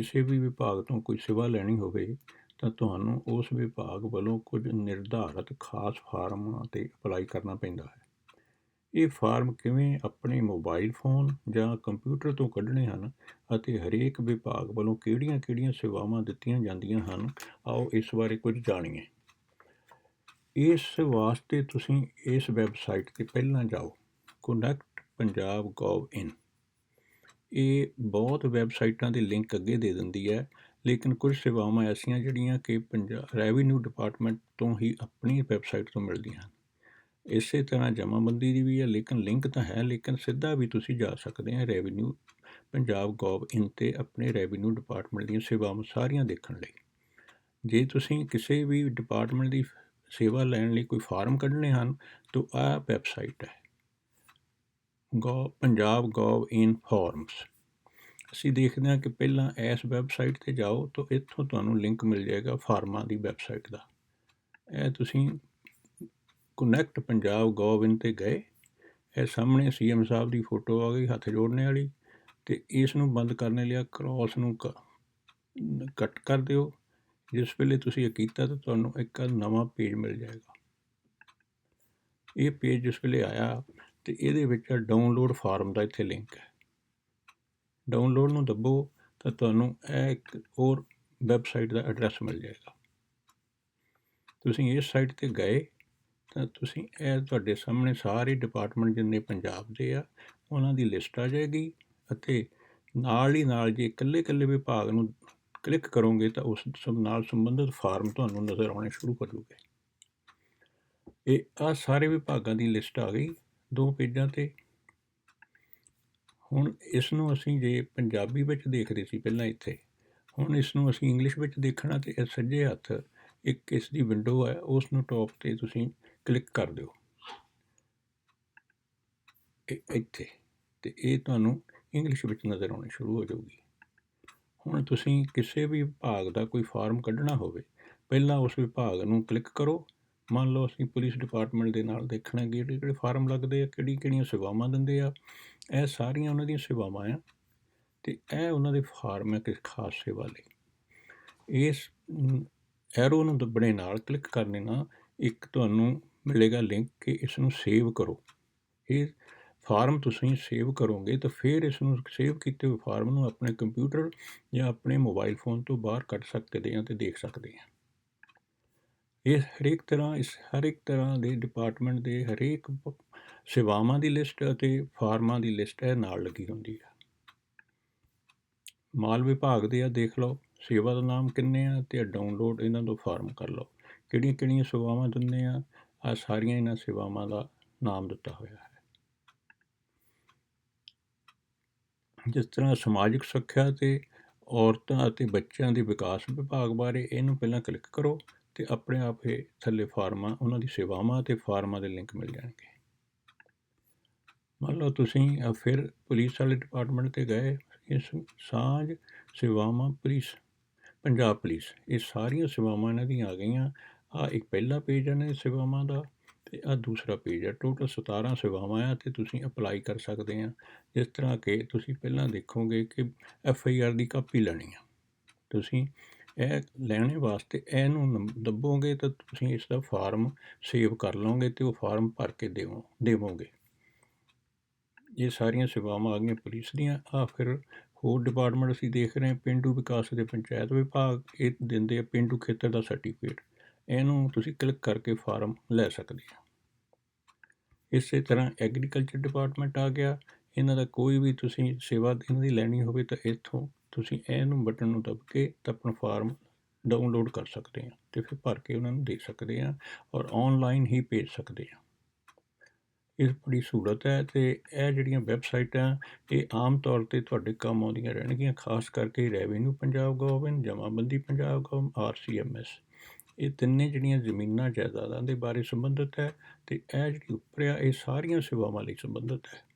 ਕਿਸੇ ਵੀ ਵਿਭਾਗ ਤੋਂ ਕੋਈ ਸੇਵਾ ਲੈਣੀ ਹੋਵੇ, ਤਾਂ ਤੁਹਾਨੂੰ ਉਸ ਵਿਭਾਗ ਵੱਲੋਂ ਕੁਝ ਨਿਰਧਾਰਤ ਖਾਸ ਫਾਰਮਾਂ 'ਤੇ ਅਪਲਾਈ ਕਰਨਾ ਪੈਂਦਾ ਹੈ। ਇਹ ਫਾਰਮ ਕਿਵੇਂ ਆਪਣੇ ਮੋਬਾਈਲ ਫੋਨ ਜਾਂ ਕੰਪਿਊਟਰ ਤੋਂ ਕੱਢਣੇ ਹਨ ਅਤੇ ਹਰੇਕ ਵਿਭਾਗ ਵੱਲੋਂ ਕਿਹੜੀਆਂ-ਕਿਹੜੀਆਂ ਸੇਵਾਵਾਂ ਦਿੱਤੀਆਂ ਜਾਂਦੀਆਂ ਹਨ, ਆਓ ਇਸ ਬਾਰੇ ਕੁਝ ਜਾਣੀਏ। ਇਸ ਵਾਸਤੇ ਤੁਸੀਂ ਇਸ ਵੈਬਸਾਈਟ 'ਤੇ ਪਹਿਲਾਂ ਜਾਓ। ਕਨੈਕਟ ਪੰਜਾਬ ਗੋਵ ਇਨ ਇਹ ਬਹੁਤ ਵੈਬਸਾਈਟਾਂ ਦੇ ਲਿੰਕ ਅੱਗੇ ਦੇ ਦਿੰਦੀ ਹੈ, ਲੇਕਿਨ ਕੁਝ ਸੇਵਾਵਾਂ ਐਸੀਆਂ ਜਿਹੜੀਆਂ ਕਿ ਪੰਜਾਬ ਰੈਵਨਿਊ ਡਿਪਾਰਟਮੈਂਟ ਤੋਂ ਹੀ ਆਪਣੀ ਵੈਬਸਾਈਟ ਤੋਂ ਮਿਲਦੀਆਂ ਹਨ। ਇਸੇ ਤਰ੍ਹਾਂ ਜਮ੍ਹਾਂਬੰਦੀ ਦੀ ਵੀ ਹੈ, ਲੇਕਿਨ ਲਿੰਕ ਤਾਂ ਹੈ, ਲੇਕਿਨ ਸਿੱਧਾ ਵੀ ਤੁਸੀਂ ਜਾ ਸਕਦੇ ਆ ਰੈਵਨਿਊ ਪੰਜਾਬ ਗੋਵ ਇਨ ਤੇ ਆਪਣੇ ਰੈਵਨਿਊ ਡਿਪਾਰਟਮੈਂਟ ਦੀਆਂ ਸੇਵਾਵਾਂ ਸਾਰੀਆਂ ਦੇਖਣ ਲਈ। ਜੇ ਤੁਸੀਂ ਕਿਸੇ ਵੀ ਡਿਪਾਰਟਮੈਂਟ ਦੀ ਸੇਵਾ ਲੈਣ ਲਈ ਕੋਈ ਫਾਰਮ ਕੱਢਣੇ ਹਨ, ਤਾਂ ਆਹ ਵੈਬਸਾਈਟ ਹੈ। ਗੋ, ਪੰਜਾਬ ਗੋਵ ਇਨ ਫਾਰਮਸ ਅਸੀਂ ਦੇਖਦੇ ਹਾਂ ਕਿ ਪਹਿਲਾਂ ਇਸ ਵੈਬਸਾਈਟ ਤੇ ਜਾਓ ਤਾਂ ਇੱਥੋਂ ਤੁਹਾਨੂੰ ਲਿੰਕ ਮਿਲ ਜਾਏਗਾ ਫਾਰਮਾਂ ਦੀ ਵੈਬਸਾਈਟ ਦਾ। ਇਹ ਤੁਸੀਂ ਕਨੈਕਟ ਪੰਜਾਬ ਗੋਵਿਨ ਤੇ ਗਏ, ਇਹ ਸਾਹਮਣੇ ਸੀਐਮ ਸਾਹਿਬ ਦੀ ਫੋਟੋ ਆ ਗਈ ਹੱਥ ਜੋੜਨੇ ਵਾਲੀ ਤੇ ਇਸ ਨੂੰ ਬੰਦ ਕਰਨ ਲਈ ਕ੍ਰਾਸ ਨੂੰ ਕੱਟ ਕਰ ਦਿਓ। ਜਿਸ ਵੇਲੇ ਤੁਸੀਂ ਇਹ ਕੀਤਾ ਤਾਂ ਤੁਹਾਨੂੰ ਇੱਕ ਨਵਾਂ ਪੇਜ ਮਿਲ ਜਾਏਗਾ। ਇਹ ਪੇਜ ਜਿਸ ਵੇਲੇ ਆਇਆ ਤੇ ਇਹਦੇ ਵਿੱਚ ਡਾਊਨਲੋਡ ਫਾਰਮ ਦਾ ਇੱਥੇ ਲਿੰਕ ਹੈ। ਡਾਊਨਲੋਡ ਨੂੰ ਦੱਬੋ ਤਾਂ ਤੁਹਾਨੂੰ ਇਹ ਇੱਕ ਹੋਰ ਵੈਬਸਾਈਟ ਦਾ ਐਡਰੈਸ ਮਿਲ ਜਾਏਗਾ। ਤੁਸੀਂ ਇਸ ਸਾਈਟ ਤੇ ਗਏ ਤਾਂ ਤੁਸੀਂ ਇਹ ਤੁਹਾਡੇ ਸਾਹਮਣੇ ਸਾਰੇ ਡਿਪਾਰਟਮੈਂਟ ਜਿੰਨੇ ਪੰਜਾਬ ਦੇ ਆ, ਉਹਨਾਂ ਦੀ ਲਿਸਟ ਆ ਜਾਏਗੀ ਅਤੇ ਨਾਲ ਹੀ ਨਾਲ ਜੇ ਇਕੱਲੇ-ਇਕੱਲੇ ਵਿਭਾਗ ਨੂੰ ਕਲਿੱਕ ਕਰੋਗੇ ਤਾਂ ਉਸ ਸਭ ਨਾਲ ਸੰਬੰਧਿਤ ਫਾਰਮ ਤੁਹਾਨੂੰ ਨਜ਼ਰ ਆਉਣੇ ਸ਼ੁਰੂ ਹੋ ਜਾਊਗੇ ਇਹ ਆ ਸਾਰੇ ਵਿਭਾਗਾਂ ਦੀ ਲਿਸਟ ਆ ਗਈ। ਦੋ ਪੇਜਾਂ ਤੇ। ਹੁਣ ਇਸ ਨੂੰ ਅਸੀਂ ਜੇ ਪੰਜਾਬੀ ਵਿੱਚ ਦੇਖਦੇ ਸੀ ਪਹਿਲਾਂ ਇੱਥੇ, ਹੁਣ ਇਸ ਨੂੰ ਅਸੀਂ ਇੰਗਲਿਸ਼ ਵਿੱਚ ਦੇਖਣਾ ਤੇ ਇਹ ਸੱਜੇ ਹੱਥ ਇੱਕ ਇਸ ਦੀ ਵਿੰਡੋ ਹੈ ਉਸ ਨੂੰ ਟੌਪ ਤੇ ਤੁਸੀਂ ਕਲਿੱਕ ਕਰ ਦਿਓ। ਇੱਥੇ, ਤੇ ਇਹ ਤੁਹਾਨੂੰ ਇੰਗਲਿਸ਼ ਵਿੱਚ ਨਜ਼ਰ ਆਉਣੀ ਸ਼ੁਰੂ ਹੋ ਜਾਊਗੀ। ਹੁਣ ਤੁਸੀਂ ਕਿਸੇ ਵੀ ਵਿਭਾਗ ਦਾ ਕੋਈ ਫਾਰਮ ਕੱਢਣਾ ਹੋਵੇ, ਪਹਿਲਾਂ ਉਸ ਵਿਭਾਗ ਨੂੰ ਕਲਿੱਕ ਕਰੋ ਮੰਨ ਲਓ ਅਸੀਂ ਪੁਲਿਸ ਡਿਪਾਰਟਮੈਂਟ ਦੇ ਨਾਲ ਦੇਖਣਾ ਕਿ ਕਿਹੜੇ ਕਿਹੜੇ ਫਾਰਮ ਲੱਗਦੇ ਆ, ਕਿਹੜੀ ਕਿਹੜੀਆਂ ਸੇਵਾਵਾਂ ਦਿੰਦੇ ਆ, ਇਹ ਸਾਰੀਆਂ ਉਹਨਾਂ ਦੀਆਂ ਸੇਵਾਵਾਂ ਆ ਤੇ ਇਹ ਉਹਨਾਂ ਦੇ ਫਾਰਮ ਹੈ ਕਿਸੇ ਖਾਸ ਸੇਵਾ ਲਈ। ਇਸ ਐਰੋ ਨੂੰ ਦੱਬਣੇ ਨਾਲ ਕਲਿੱਕ ਕਰਨੇ ਨਾਲ ਇੱਕ ਤੁਹਾਨੂੰ ਮਿਲੇਗਾ ਲਿੰਕ ਕਿ ਇਸ ਨੂੰ ਸੇਵ ਕਰੋ। ਇਹ ਫਾਰਮ ਤੁਸੀਂ ਸੇਵ ਕਰੋਗੇ ਤਾਂ ਫਿਰ ਇਸ ਨੂੰ ਸੇਵ ਕੀਤੇ ਹੋਏ ਫਾਰਮ ਨੂੰ ਆਪਣੇ ਕੰਪਿਊਟਰ ਜਾਂ ਆਪਣੇ ਮੋਬਾਈਲ ਫੋਨ ਤੋਂ ਬਾਹਰ ਕੱਢ ਸਕਦੇ ਆ ਤੇ ਦੇਖ ਸਕਦੇ ਆ। ਇਹ ਹਰੇਕ ਤਰ੍ਹਾਂ, ਇਸ ਹਰ ਇੱਕ ਤਰ੍ਹਾਂ ਦੇ ਡਿਪਾਰਟਮੈਂਟ ਦੇ ਹਰੇਕ ਸੇਵਾਵਾਂ ਦੀ ਲਿਸਟ ਅਤੇ ਫਾਰਮਾਂ ਦੀ ਲਿਸਟ ਇਹ ਨਾਲ ਲੱਗੀ ਹੁੰਦੀ ਹੈ ਮਾਲ ਵਿਭਾਗ ਦੇ ਆ, ਦੇਖ ਲਓ, ਸੇਵਾ ਦਾ ਨਾਮ ਕਿੰਨੇ ਆ ਤੇ ਡਾਊਨਲੋਡ ਇਹਨਾਂ ਤੋਂ ਫਾਰਮ ਕਰ ਲਓ। ਕਿਹੜੀਆਂ ਕਿਹੜੀਆਂ ਸੇਵਾਵਾਂ ਦਿੰਦੇ ਆ ਆ ਸਾਰੀਆਂ ਇਹਨਾਂ ਸੇਵਾਵਾਂ ਦਾ ਨਾਮ ਦਿੱਤਾ ਹੋਇਆ ਹੈ। ਜਿਸ ਤਰ੍ਹਾਂ ਸਮਾਜਿਕ ਸੁਰੱਖਿਆ ਤੇ ਔਰਤਾਂ ਅਤੇ ਬੱਚਿਆਂ ਦੇ ਵਿਕਾਸ ਵਿਭਾਗ ਬਾਰੇ ਇਹਨੂੰ ਪਹਿਲਾਂ ਕਲਿੱਕ ਕਰੋ। ਤੇ ਆਪਣੇ ਆਪ ਇਹ ਥੱਲੇ ਫਾਰਮਾਂ, ਉਹਨਾਂ ਦੀ ਸੇਵਾਵਾਂ ਤੇ ਫਾਰਮਾਂ ਦੇ ਲਿੰਕ ਮਿਲ ਜਾਣਗੇ। ਮੰਨ ਲਓ ਤੁਸੀਂ ਫਿਰ ਪੁਲਿਸ ਵਾਲੇ ਡਿਪਾਰਟਮੈਂਟ ਤੇ ਗਏ, ਇਸ ਸਾਂਝ ਸੇਵਾਵਾਂ ਪੁਲਿਸ, ਪੰਜਾਬ ਪੁਲਿਸ, ਇਹ ਸਾਰੀਆਂ ਸੇਵਾਵਾਂ ਇਹਨਾਂ ਦੀਆਂ ਆ ਗਈਆਂ। ਆ ਇੱਕ ਪਹਿਲਾ ਪੇਜ ਹੈ ਨੇ ਸੇਵਾਵਾਂ ਦਾ ਤੇ ਆ ਦੂਸਰਾ ਪੇਜ ਹੈ ਟੋਟਲ 17 ਸੇਵਾਵਾਂ ਆ ਤੇ ਤੁਸੀਂ ਅਪਲਾਈ ਕਰ ਸਕਦੇ ਆ। ਜਿਸ ਤਰ੍ਹਾਂ ਕਿ ਤੁਸੀਂ ਪਹਿਲਾਂ ਦੇਖੋਗੇ ਕਿ ਐਫ ਆਈ ਆਰ ਦੀ ਕਾਪੀ ਲੈਣੀ ਆ। ਤੁਸੀਂ ਇਹ ਲੈਣੇ ਵਾਸਤੇ ਇਹਨੂੰ ਦੱਬੋਗੇ ਤਾਂ ਤੁਸੀਂ ਇਸ ਦਾ ਫਾਰਮ ਸੇਵ ਕਰ ਲਓਗੇ ਤੇ ਉਹ ਫਾਰਮ ਭਰ ਕੇ ਦੇਵੋ, ਦੇਵੋਗੇ। ਇਹ ਸਾਰੀਆਂ ਸੇਵਾਵਾਂ ਆ ਗਈਆਂ ਪੁਲਿਸ ਦੀਆਂ। ਆ ਫਿਰ ਹੋਰ ਡਿਪਾਰਟਮੈਂਟ ਅਸੀਂ ਦੇਖ ਰਹੇ ਹਾਂ, ਪਿੰਡੂ ਵਿਕਾਸ ਦੇ ਪੰਚਾਇਤ ਵਿਭਾਗ, ਇਹ ਦਿੰਦੇ ਆ ਪਿੰਡੂ ਖੇਤਰ ਦਾ ਸਰਟੀਫਿਕੇਟ। ਇਹਨੂੰ ਤੁਸੀਂ ਕਲਿੱਕ ਕਰਕੇ ਫਾਰਮ ਲੈ ਸਕਦੇ ਆ ਇਸੇ ਤਰ੍ਹਾਂ ਐਗਰੀਕਲਚਰ ਡਿਪਾਰਟਮੈਂਟ ਆ ਗਿਆ। ਇਹਨਾਂ ਦਾ ਕੋਈ ਵੀ ਤੁਸੀਂ ਸੇਵਾ ਇਹਨਾਂ ਦੀ ਲੈਣੀ ਹੋਵੇ ਤਾਂ ਇੱਥੋਂ ਤੁਸੀਂ ਇਹਨੂੰ ਬਟਨ ਨੂੰ ਦਬ ਕੇ ਆਪਣਾ ਫਾਰਮ ਡਾਊਨਲੋਡ ਕਰ ਸਕਦੇ ਆ ਤੇ ਫਿਰ ਭਰ ਕੇ ਉਹਨਾਂ ਨੂੰ ਦੇ ਸਕਦੇ ਆ ਔਰ ਆਨਲਾਈਨ ਹੀ ਭੇਜ ਸਕਦੇ ਆ। ਇਹ ਬੜੀ ਸਹੂਲਤ ਹੈ ਤੇ ਇਹ ਜਿਹੜੀਆਂ ਵੈਬਸਾਈਟਾਂ ਇਹ ਆਮ ਤੌਰ ਤੇ ਤੁਹਾਡੇ ਕੰਮ ਆਉਂਦੀਆਂ ਰਹਿਣਗੀਆਂ, ਖਾਸ ਕਰਕੇ revenue Punjab government Jamabandi Punjab government RCMS ਇਹ ਤਿੰਨੇ ਜਿਹੜੀਆਂ ਜ਼ਮੀਨਾਂ ਜਾਇਦਾਦਾਂ ਦੇ ਬਾਰੇ ਸੰਬੰਧਿਤ ਹੈ ਤੇ ਇਹ ਜਿਹੜੀ ਉੱਪਰ ਆ, ਇਹ ਸਾਰੀਆਂ ਸੇਵਾਵਾਂ ਲਈ ਸੰਬੰਧਿਤ ਹੈ।